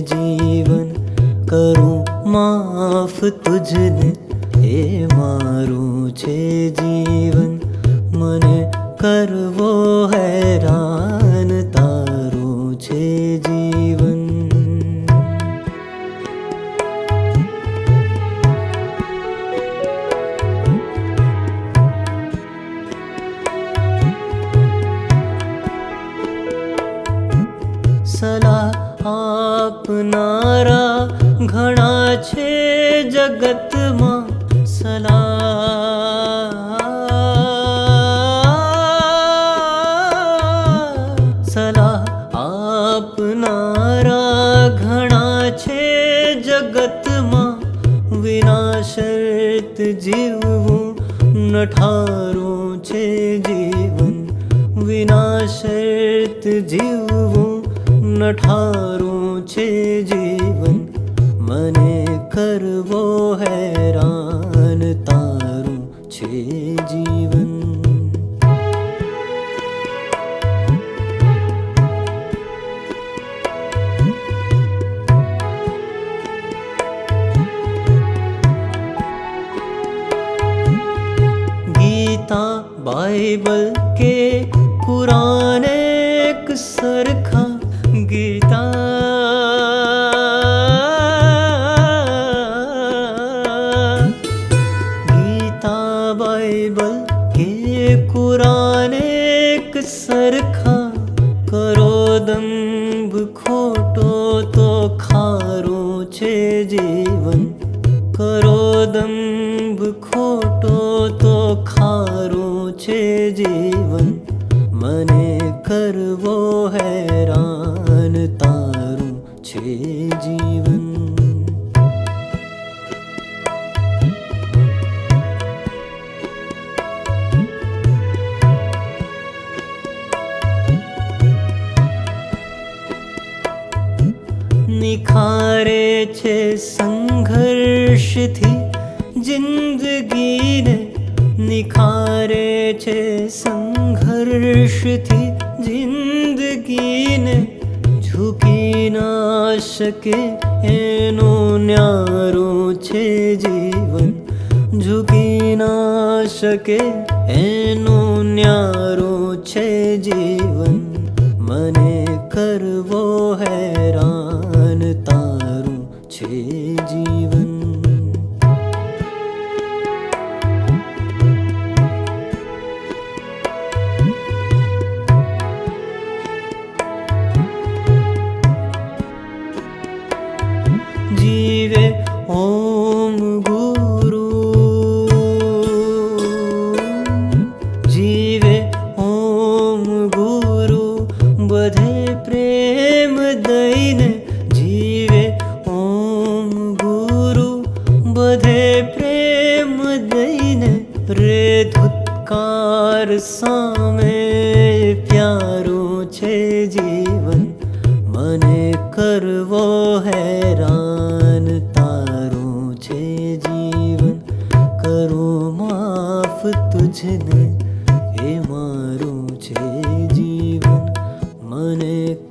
जीवन करूं माफ तुझने हे मार जीवन मन को हैरान। આપનારા ઘણા છે જગતમાં સલાહ સલાહ આપનારા ઘણા છે જગતમાં વિના શરત જીવવું નઠારું છે જીવન વિના શરત જીવવું નઠારું છે જીવન મને કરવો હેરાન તારું છે જીવન गीता बाइबल के कुरान સરખા કરો દંભ ખોટો તો ખારું છે જીવન. કરો દંભ ખોટો તો ખારું છે જીવન. મને કરવો હેરાન તારું છે જીવન. નિખારે છે સંઘર્ષથી જિંદગીને નિખારે છે સંઘર્ષથી જિંદગીને ઝૂકી ના શકે એનો ન્યારો છે જીવન ઝૂકી ના શકે એનો ન્યારો છે જીવન મને કરવો હેરાન પ્રેમ દઈને જીવે. ઓમ ગુરુ, બધે પ્રેમ દઈને રે ધુત્કાર સામે પ્યારું છે જીવન. મને કરવો હેરાન તારું છે જીવન. કરું માફ તુજને, એ મારું છે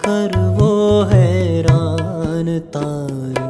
कर वो हैरान तार।